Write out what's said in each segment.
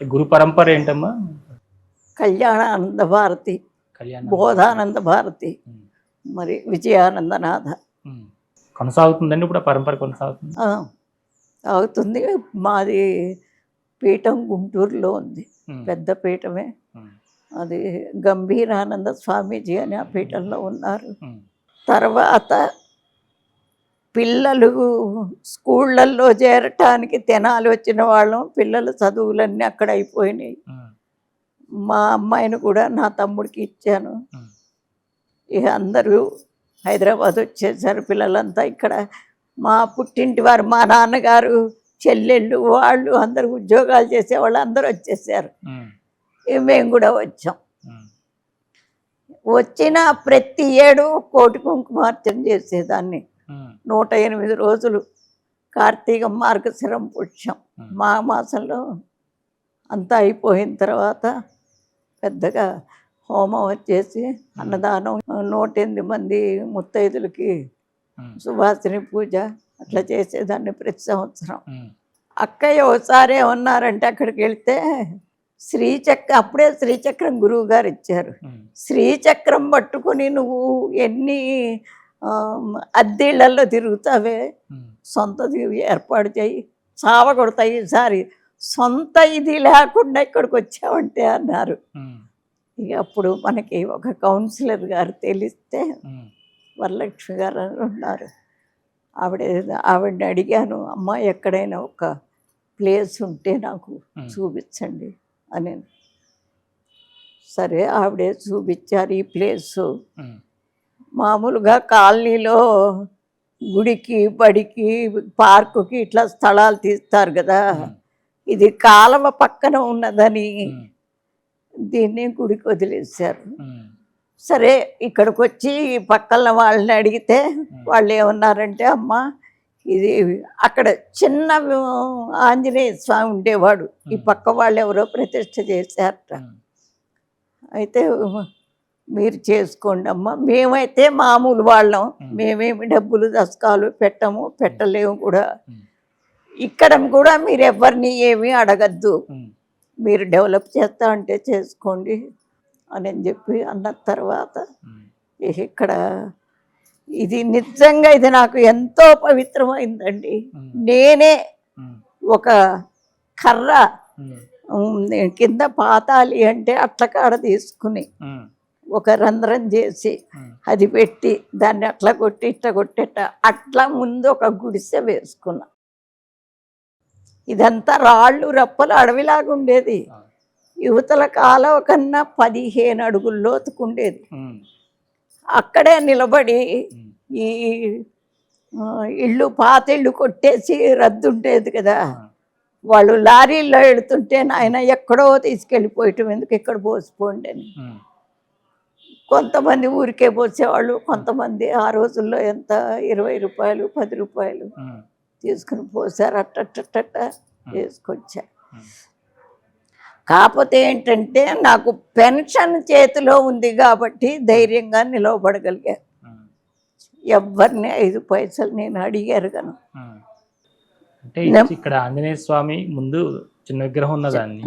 గురు పరంపర ఏంటమ్మా కళ్యాణానంద భారతి కళ్యాణ బోధానంద భారతి. మరి విజయానందనాథ. కొనసాగుతుందండి ఇప్పుడు ఆ పరంపర కొనసాగుతుంది అవుతుంది మాది పీఠం గుంటూరులో ఉంది. పెద్ద పీఠమే. అది గంభీరానంద స్వామీజీ అని ఆ పీఠంలో ఉన్నారు. తర్వాత పిల్లలు స్కూళ్ళల్లో చేరటానికి తెనాలి వచ్చిన వాళ్ళం పిల్లల చదువులన్నీ అక్కడ అయిపోయినాయి. మా అమ్మాయిని కూడా నా తమ్ముడికి ఇచ్చాను. ఇక అందరూ హైదరాబాద్ వచ్చేసారు పిల్లలంతా ఇక్కడ మా పుట్టింటి వారు మా నాన్నగారు చెల్లెళ్ళు వాళ్ళు అందరూ ఉద్యోగాలు చేసేవాళ్ళు అందరూ వచ్చేసారు మేము కూడా వచ్చాం. వచ్చిన ప్రతి ఏడు కోటి కుంకుమార్చన చేసేదాన్ని. నూట ఎనిమిది రోజులు కార్తీక మార్గశిరం పుష్యం. మా మాసంలో అంతా అయిపోయిన తర్వాత పెద్దగా హోమం వచ్చేసి అన్నదానం నూట ఎనిమిది మంది ముత్తైదులకి ఉమ్. సువాసిని పూజ అట్లా చేసేదాన్ని ప్రతి సంవత్సరం. అక్కయ్య ఒకసారి ఏమన్నారంటే అక్కడికి వెళ్తే శ్రీచక్ర అప్పుడే శ్రీచక్రం గురువు గారు ఇచ్చారు. శ్రీచక్రం పట్టుకుని నువ్వు ఎన్ని అద్దెళ్ళల్లో తిరుగుతావే. సొంతది ఏర్పాటు చేయి చావ కొడతాయి ఈసారి సొంత ఇది లేకుండా ఇక్కడికి వచ్చావంటే అన్నారు. ఇక అప్పుడు మనకి ఒక కౌన్సిలర్ గారు తెలిస్తే. వరలక్ష్మి గారు అని ఉన్నారు ఆవిడ ఆవిడని అడిగాను అమ్మ ఎక్కడైనా ఒక ప్లేస్ ఉంటే నాకు. చూపించండి అని సరే ఆవిడే చూపించారు ఈ ప్లేసు. మామూలుగా కాలనీలో గుడికి బడికి పార్కుకి ఇట్లా స్థలాలు తీస్తారు కదా. ఇది కాలువ పక్కన ఉన్నదని. దీన్ని గుడికి వదిలేశారు. సరే ఇక్కడికి వచ్చి ఈ పక్కన వాళ్ళని అడిగితే వాళ్ళు ఏమన్నారంటే అమ్మ ఇది అక్కడ చిన్న ఆంజనేయ స్వామి ఉండేవాడు ఈ పక్క వాళ్ళు ఎవరో ప్రతిష్ఠ చేశారట. అయితే మీరు చేసుకోండి అమ్మ మేమైతే మామూలు వాళ్ళం మేమేమి డబ్బులు దశకాలు పెట్టము పెట్టలేము కూడా. ఇక్కడ కూడా మీరు ఎవరిని ఏమీ అడగద్దు. మీరు డెవలప్ చేస్తా అంటే చేసుకోండి అని చెప్పి అన్న తర్వాత ఇక్కడ ఇది నిజంగా ఇది నాకు ఎంతో పవిత్రమైందండి. నేనే. ఒక కర్ర కింద పాతాలి అంటే అట్ల కాడ తీసుకుని. ఒక రంధ్రం చేసి. అది పెట్టి దాన్ని అట్లా కొట్టి ఇట్లా కొట్టేట అట్లా ముందు ఒక గుడిసె వేసుకున్నా ఇదంతా రాళ్ళు రప్పలు అడవిలాగా ఉండేది. యువతల కాలం కన్నా పదిహేను అడుగులు లోతుకుండేది. అక్కడే నిలబడి. ఈ ఇల్లు పాత ఇల్లు కొట్టేసి రద్దు ఉండేది కదా. వాళ్ళు లారీల్లో వెళుతుంటే నాయన ఎక్కడో తీసుకెళ్ళిపోయటం ఎందుకు ఇక్కడ పోసిపోండి అని. కొంతమంది ఊరికే పోసేవాళ్ళు కొంతమంది ఆ రోజుల్లో ఎంత ఇరవై రూపాయలు పది రూపాయలు. తీసుకుని పోసారు అట్టట్టట్ట వేసుకొచ్చా ఉమ్. కాకపోతే ఏంటంటే నాకు పెన్షన్ చేతిలో ఉంది కాబట్టి ధైర్యంగా నిలవబడగలిగా. ఎవరిని ఐదు పైసలు నేను అడిగారు కను. అంటే ఇక్కడ ఆంజనేయ స్వామి ముందు చిన్న విగ్రహం ఉన్నదాన్ని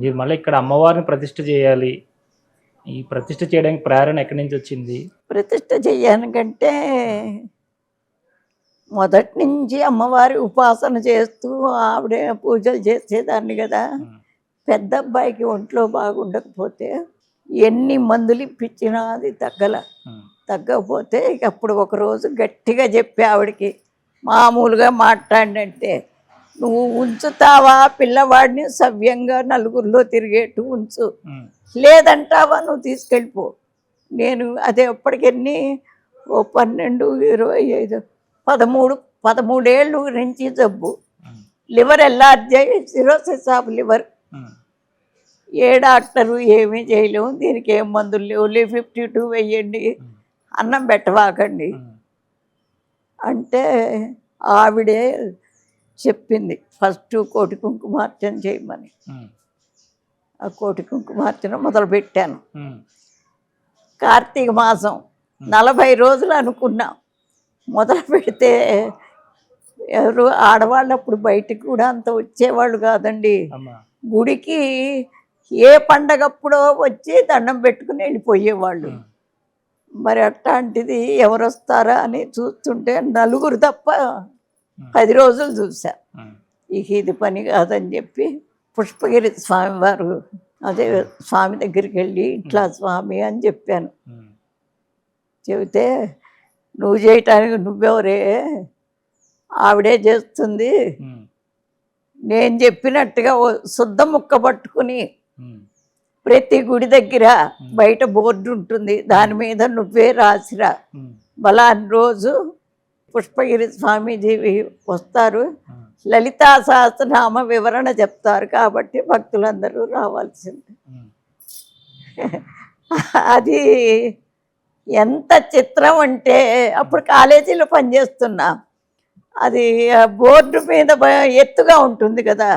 మీరు మళ్ళీ ఇక్కడ అమ్మవారిని ప్రతిష్ఠ చేయాలి ఈ ప్రతిష్ఠ చేయడానికి ప్రేరణ ఎక్కడి నుంచి వచ్చింది ప్రతిష్ట చెయ్యానికంటే మొదటి నుంచి అమ్మవారి ఉపాసన చేస్తూ ఆవిడే పూజలు చేసేదాన్ని కదా. పెద్ద అబ్బాయికి ఒంట్లో బాగుండకపోతే ఎన్ని మందులు ఇప్పించినా అది తగ్గల. తగ్గకపోతే ఇక అప్పుడు ఒక రోజు గట్టిగా చెప్పి ఆవిడకి మామూలుగా మాట్లాడినట్టే నువ్వు ఉంచుతావా పిల్లవాడిని సవ్యంగా నలుగురిలో తిరిగేట్టు ఉంచు. లేదంటావా నువ్వు తీసుకెళ్ళిపో నేను అది ఎప్పటికెన్ని ఓ పన్నెండు ఇరవై ఐదు పదమూడు పదమూడేళ్ళు నుంచి జబ్బు. Liver allergy cirrhosis of liver. A doctor ఏమీ చేయలేము దీనికి ఏం మందులు లేవు ఫిఫ్టీ టూ వెయ్యండి. అన్నం పెట్టవాకండి. అంటే ఆవిడే చెప్పింది. ఫస్ట్ కోటి కుంకుమార్చన చేయమని. ఆ కోటి కుంకుమార్చన మొదలుపెట్టాను. కార్తీక మాసం నలభై రోజులు అనుకున్నాం. మొదలు పెడితే ఎవరు ఆడవాళ్ళు అప్పుడు బయటికి కూడా అంత వచ్చేవాళ్ళు కాదండి. గుడికి ఏ పండగప్పుడో వచ్చి దండం పెట్టుకుని వెళ్ళిపోయేవాళ్ళు. మరి అట్లాంటిది ఎవరు వస్తారా అని చూస్తుంటే నలుగురు తప్ప పది రోజులు చూసా. ఇక ఇది పని కాదని చెప్పి పుష్పగిరి స్వామి వారు అదే స్వామి దగ్గరికి వెళ్ళి ఇట్లా స్వామి అని చెప్పాను. చెబితే నువ్వు చేయటానికి నువ్వెవరే? ఆవిడే చేస్తుంది. నేను చెప్పినట్టుగా శుద్ధ ముక్క పట్టుకుని ప్రతి గుడి దగ్గర బయట బోర్డు ఉంటుంది. దాని మీద నువ్వే రాసిరా. ఉమ్, బలాన్ రోజు పుష్పగిరి స్వామీజీ వస్తారు. లలితా సహస్రనామ వివరణ చెప్తారు కాబట్టి భక్తులందరూ రావాల్సింది. అది ఎంత చిత్రం అంటే అప్పుడు కాలేజీలో పనిచేస్తున్నా. అది బోర్డు మీద ఎత్తుగా ఉంటుంది కదా.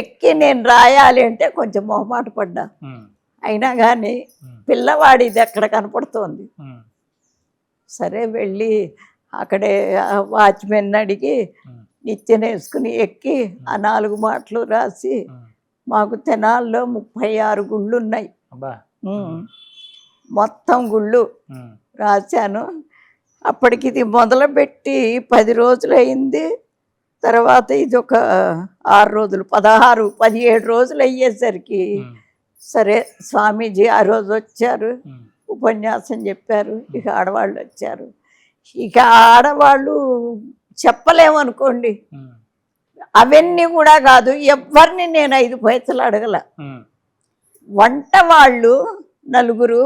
ఎక్కి నేను రాయాలి అంటే కొంచెం మొహమాట పడ్డా. అయినా కానీ ఉమ్, పిల్లవాడిది అక్కడ కనపడుతోంది. సరే వెళ్ళి అక్కడే వాచ్మెన్ అడిగి నిచ్చెన వేసుకుని ఎక్కి ఆ నాలుగు మాటలు రాసి. మాకు తెనాల్లో ముప్పై ఆరు గుళ్ళు ఉన్నాయి. మొత్తం గుళ్ళు రాశాను. అప్పటికి ఇది మొదలుపెట్టి పది రోజులు అయింది తర్వాత ఇది ఒక ఆరు రోజులు పదహారు పదిహేడు రోజులు అయ్యేసరికి సరే స్వామీజీ ఆ రోజు వచ్చారు. ఉపన్యాసం చెప్పారు. ఇక ఆడవాళ్ళు వచ్చారు. ఇక ఆడవాళ్ళు చెప్పలేమనుకోండి. అవన్నీ కూడా కాదు. ఎవరిని నేను ఐదు పైసలు అడగల. వంట వాళ్ళు నలుగురు.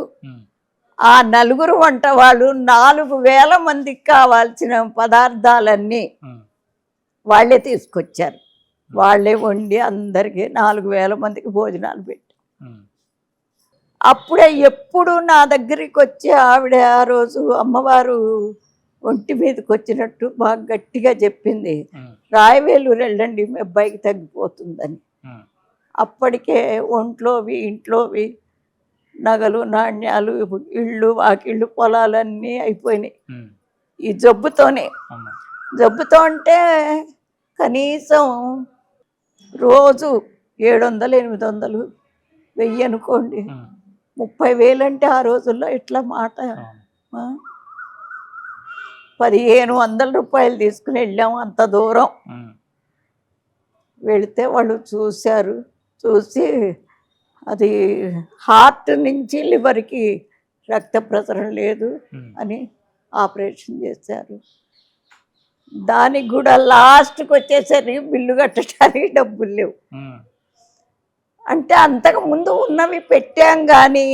ఆ నలుగురు వంట వాళ్ళు నాలుగు వేల మందికి కావాల్సిన పదార్థాలన్నీ వాళ్ళే తీసుకొచ్చారు. వాళ్ళే వండి అందరికీ నాలుగు వేల మందికి భోజనాలు పెట్టి అప్పుడే ఎప్పుడు నా దగ్గరికి వచ్చి ఆవిడ ఆ రోజు అమ్మవారు ఒంటి మీదకి వచ్చినట్టు బాగా గట్టిగా చెప్పింది. రాయవేలూరు వెళ్ళండి మీ అబ్బాయికి తగ్గిపోతుందని. అప్పటికే ఒంట్లోవి ఇంట్లోవి నగలు నాణ్యాలు ఇళ్ళు వాకిళ్ళు పొలాలన్నీ అయిపోయినాయి. ఈ జబ్బుతోనే. జబ్బుతో అంటే కనీసం రోజు ఏడు వందలు ఎనిమిది వందలు వెయ్యి అనుకోండి. ముప్పై వేలు అంటే ఆ రోజుల్లో ఇట్లా మాట? పదిహేను వందల రూపాయలు తీసుకుని వెళ్ళాము అంత దూరం. వెళితే వాళ్ళు చూశారు. చూసి అది హార్ట్ నుంచి లివర్కి రక్త ప్రసరణ లేదు అని ఆపరేషన్ చేశారు. దానికి కూడా లాస్ట్కి వచ్చేసరికి బిల్లు కట్టడానికి డబ్బులు లేవు. అంటే అంతకు ముందు ఉన్నవి పెట్టాం కానీ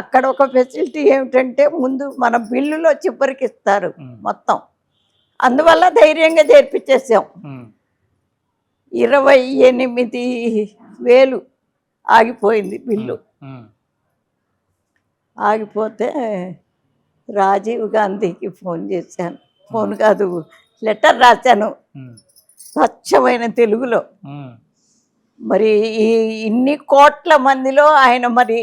అక్కడ ఒక ఫెసిలిటీ ఏమిటంటే ముందు మన బిల్లులో చివరికి ఇస్తారు. మొత్తం. అందువల్ల ధైర్యంగా చేర్పించేసాం ఇరవై ఎనిమిది వేలు ఆగిపోయింది బిల్లు. ఆగిపోతే రాజీవ్ గాంధీకి ఫోన్ చేశాను. ఫోన్ కాదు లెటర్ రాశాను. స్వచ్ఛమైన తెలుగులో. మరి ఈ ఇన్ని కోట్ల మందిలో ఆయన మరి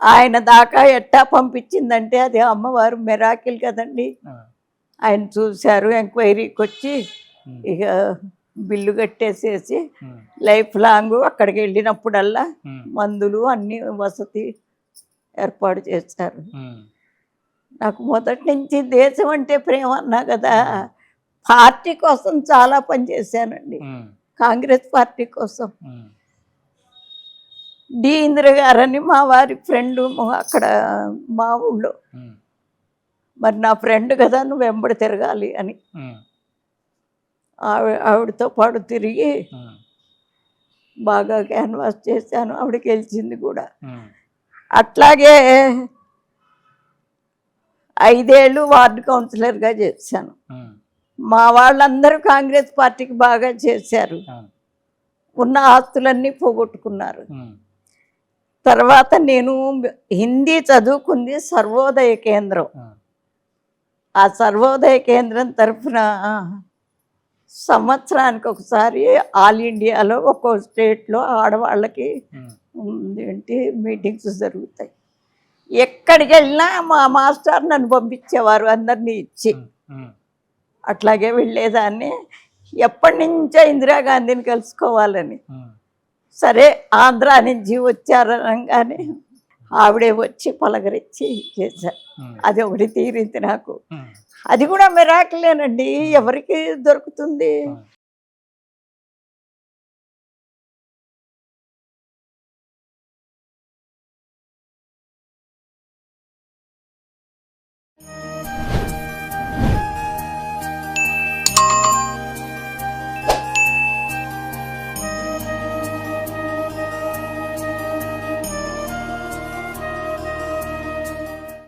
ఆయన దాకా ఎట్టా పంపించిందంటే అది అమ్మవారు మెరాకిల్ కదండి. ఆయన చూశారు ఎంక్వైరీకి వచ్చి ఇక బిల్లు కట్టేసేసి లైఫ్ లాంగ్ అక్కడికి వెళ్ళినప్పుడల్లా మందులు అన్ని వసతి ఏర్పాటు చేశారు. నాకు మొదటి నుంచి దేశం అంటే ప్రేమ అన్నా కదా పార్టీ కోసం చాలా పనిచేశానండి కాంగ్రెస్ పార్టీ కోసం. డి ఇందిర గారని మా వారి ఫ్రెండ్ అక్కడ మా ఊళ్ళో. మరి నా ఫ్రెండ్ కదా నువ్వు వెంబడి తిరగాలి అని. ఆవిడ ఆవిడతో పాటు తిరిగి బాగా క్యాన్వాస్ చేశాను ఆవిడ గెలిచింది కూడా. అట్లాగే ఐదేళ్ళు వార్డు కౌన్సిలర్గా చేశాను. మా వాళ్ళందరూ కాంగ్రెస్ పార్టీకి బాగా చేశారు. ఉన్న ఆస్తులన్నీ పోగొట్టుకున్నారు. తర్వాత నేను హిందీ చదువుకుంది సర్వోదయ కేంద్రం. ఆ, సర్వోదయ కేంద్రం తరఫున సంవత్సరానికి ఒకసారి ఆల్ ఇండియాలో ఒక్కో స్టేట్లో ఆడవాళ్ళకి ఏంటి మీటింగ్స్ జరుగుతాయి. ఎక్కడికి వెళ్ళినా మా మాస్టర్ నన్ను పంపించేవారు అందరినీ ఇచ్చి. అట్లాగే వెళ్ళేదాన్ని. ఎప్పటి నుంచో ఇందిరాగాంధీని కలుసుకోవాలని. సరే ఆంధ్రా నుంచి వచ్చారనగానే ఆవిడే వచ్చి పలకరించి చేశారు అది ఒకటి తీరింది నాకు. అది కూడా మిరాకిలేనండి. ఎవరికి దొరుకుతుంది.